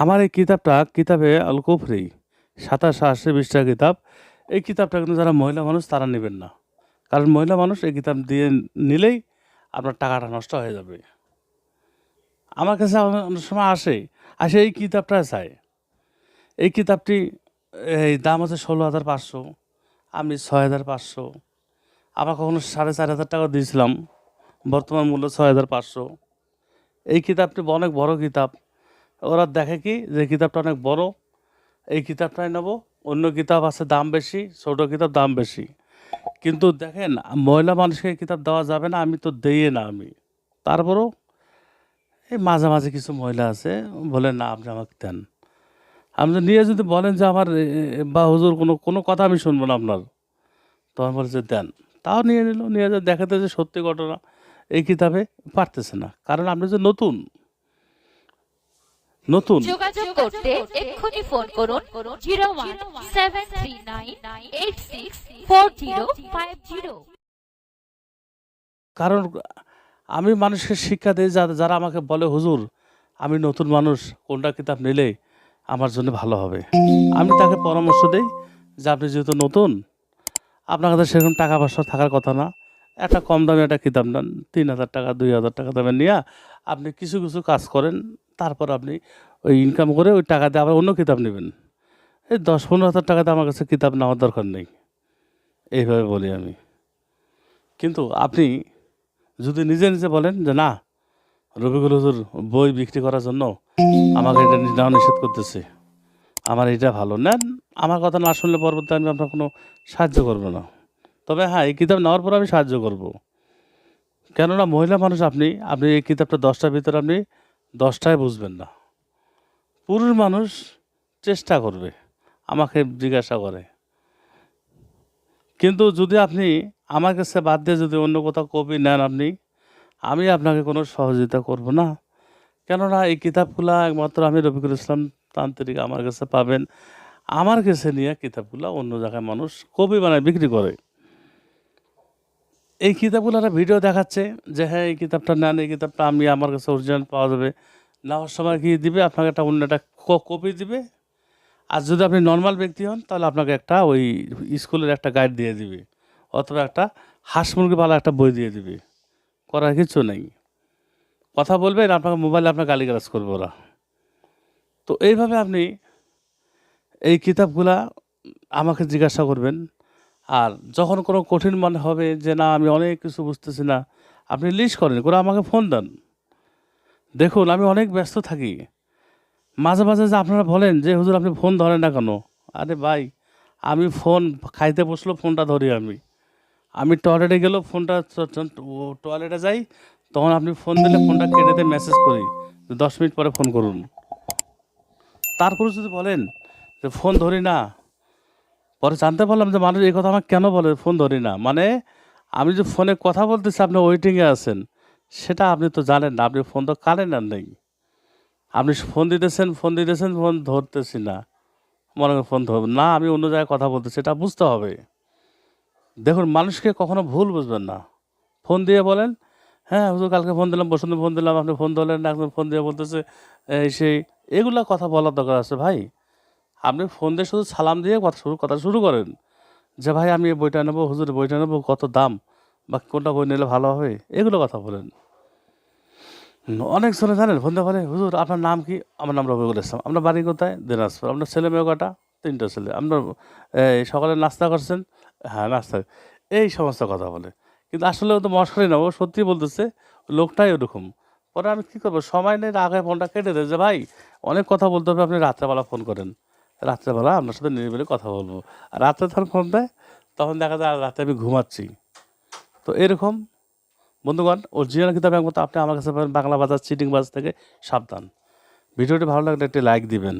আমার এই কিতাবটা কিতাবে আল কুফরি, সাতাশ আশি বিশটা কিতাব। এই কিতাবটা কিন্তু যারা মহিলা মানুষ তারা নেবেন না। কারণ মহিলা মানুষ এই কিতাব দিয়ে নিলেই আপনার টাকাটা নষ্ট হয়ে যাবে। আমার কাছে অনেক সময় আসে আসে এই কিতাবটা চাই। এই কিতাবটি, এই দাম আছে ষোলো হাজার পাঁচশো, আমি ছয় হাজার পাঁচশো। আবার কখনো সাড়ে চার হাজার টাকা দিয়েছিলাম, বর্তমান মূল্য ছয় হাজার পাঁচশো। এই কিতাবটি অনেক বড় কিতাব। ওরা দেখে কি যে কিতাবটা অনেক বড়, এই কিতাবটাই নেব। অন্য কিতাব আছে দাম বেশি, ছোট কিতাব দাম বেশি। কিন্তু দেখেন মহিলা মানুষকে কিতাব দেওয়া যাবে না, আমি তো দেই না আমি। তারপরেও এই মাঝে মাঝে কিছু মহিলা আছে, বলে না, আপনি আমাকে দেন। আপনি নিয়ে যদি বলেন যে আমার বা হুজুর, কোনো কোনো কথা আমি শুনব না আপনার, তখন বলে যে দেন। তাও নিয়ে নিল, নিয়ে যে দেখাতে যে সত্যি ঘটনা, এই কিতাবে পারতেছে না। কারণ আপনি যে নতুন নতুন। যোগাযোগ করতে এক্ষুনি ফোন করুন zero one seven three nine eight six four zero five zero. কারণ আমি মানুষকে শিক্ষা দিই যারা যারা আমাকে বলে হুজুর আমি নতুন মানুষ কোনটা কিতাব নিলে আমার জন্য ভালো হবে? আমি তাকে পরামর্শ দিই যে আপনি যেহেতু নতুন আপনার কাছে সেরকম টাকা পয়সা থাকার কথা না। একটা কম দামে একটা কিতাব নেন তিন হাজার টাকা দুই হাজার টাকা দামে নিয়ে আপনি কিছু কিছু কাজ করেন তারপর আপনি ওই ইনকাম করে ওই টাকা দিয়ে আবার অন্য কিতাব নেবেন। এই দশ পনেরো হাজার টাকাতে আমার কাছে কিতাব নেওয়ার দরকার নেই। এইভাবে বলি আমি। কিন্তু আপনি যদি নিজে নিজে বলেন যে, না রবিকুল হুজুর বই বিক্রি করার জন্য আমাকে এটা নেওয়া নিষেধ করতেছে। আমার এটা ভালো। নেন আমার কথা না শুনলে পরবর্তী আমি আপনার কোনো সাহায্য করব না। তবে হ্যাঁ এই কিতাব নেওয়ার পর আমি সাহায্য করব। কেননা মহিলা মানুষ আপনি আপনি এই কিতাবটা দশটার ভিতরে আপনি দশটায় বুঝবেন না। পুরুষ মানুষ চেষ্টা করবে, আমাকে জিজ্ঞাসা করে। কিন্তু যদি আপনি আমার কাছে বাদ দিয়ে যদি অন্য কোথাও কপি নেন আপনি, আমি আপনাকে কোনো সহযোগিতা করব না। কেননা এই কিতাবগুলো একমাত্র আমি রফিকুল ইসলাম তান্ত্রিক আমার কাছে পাবেন। আমার কাছে নিয়ে কিতাবগুলো অন্য জায়গায় মানুষ কপি বানায় বিক্রি করে। এই কিতাবগুলো একটা ভিডিও দেখাচ্ছে যে হ্যাঁ এই কিতাবটা নেন, এই কিতাবটা আমি আমার কাছে অরিজিনাল পাওয়া যাবে। নেওয়ার সময় কি দিবে? আপনাকে একটা অন্য একটা কপি দিবে। আর যদি আপনি নর্মাল ব্যক্তি হন, তাহলে আপনাকে একটা ওই স্কুলের একটা গাইড দিয়ে দিবে। অথবা একটা হাঁস মুরগি ভালো একটা বই দিয়ে দিবে। করার কিছু নেই। কথা বলবেন, আপনাকে মোবাইলে আপনার গালিগালাজ করবে ওরা। তো এইভাবে আপনি এই কিতাবগুলা আমাকে জিজ্ঞাসা করবেন আর যখন কোনো কঠিন মনে হবে যে না, আমি অনেক কিছু বুঝতেছি না, আপনি লিস্ট করেন, করে আমাকে ফোন দেন। দেখুন, আমি অনেক ব্যস্ত থাকি। মাঝে মাঝে যে আপনারা বলেন যে, হুজুর, আপনি ফোন ধরেন না কেন? আরে ভাই, আমি ফোন খাইতে বসল ফোনটা ধরি আমি। আমি টয়লেটে গেলেও ফোনটা টয়লেটে যাই, তখন আপনি ফোন দিলে ফোনটা কেটে দিয়ে মেসেজ করি, দশ মিনিট পরে ফোন করুন। তারপরে যদি বলেন যে ফোন ধরি না পরে জানতে পারলাম যে মানুষ এই কথা আমাকে কেন বলে? ফোন ধরি না। মানে আমি যে ফোনে কথা বলতেছি, আপনি ওয়েটিংয়ে আছেন, সেটা আপনি তো জানেন না। আপনি ফোন তো কানেন আর নেই। আপনি ফোন দিতেছেন ফোন দিতেছেন, ফোন ধরতেছি না। মনে করেন ফোন ধরব না, আমি অন্য জায়গায় কথা বলতেছি, এটা বুঝতে হবে। দেখুন, মানুষকে কখনো ভুল বুঝবেন না। ফোন দিয়ে বলেন হ্যাঁ হুজুর, কালকে ফোন দিলাম বসন্ত ফোন দিলাম, আপনি ফোন ধরলেন না ফোন দিয়ে বলতেছে সেই, এগুলা কথা বলার দরকার আছে ভাই। আপনি ফোন দিয়ে শুধু সালাম দিয়ে কথা শুরু কথা শুরু করেন। যে, ভাই, আমি এই বইটা নেব, হুজুর বইটা নেব, কত দাম? বা কোনটা বই নিলে ভালো হবে? এগুলো কথা বলেন। অনেক ছেলে জানেন, ফোন বলে, হুজুর, আপনার নাম কি? আমার নাম রবিকুল ইসলাম। আপনার বাড়ি কোথায়? দিনাজপুর। আপনার ছেলে মেয়ে কটা তিনটা ছেলে। আপনার, এই, সকালে নাস্তা করছেন? হ্যাঁ নাস্তা। এই সমস্ত কথা বলে। কিন্তু আসলে ও তো মশকরি না, ও সত্যি বলতেছে, লোকটাই ওরকম। পরে আমি কী করব? সময় নেই, আগে ফোনটা কেটে দেয় যে, ভাই, অনেক কথা বলতে হবে, আপনি রাত্রেবেলা ফোন করেন। রাত্রেবেলা আপনার সাথে নিরিবিলি কথা বলব। আর রাত্রে যখন ফোন দেয়, তখন দেখা যায় আর রাতে আমি ঘুমাচ্ছি। তো এরকম, বন্ধুগণ অরিজিনাল কিতাব একমতো আপনি আমার কাছে বাংলা বাজার চিটিং বাজার থেকে সাবধান। ভিডিওটি ভালো লাগলে একটি লাইক দিবেন।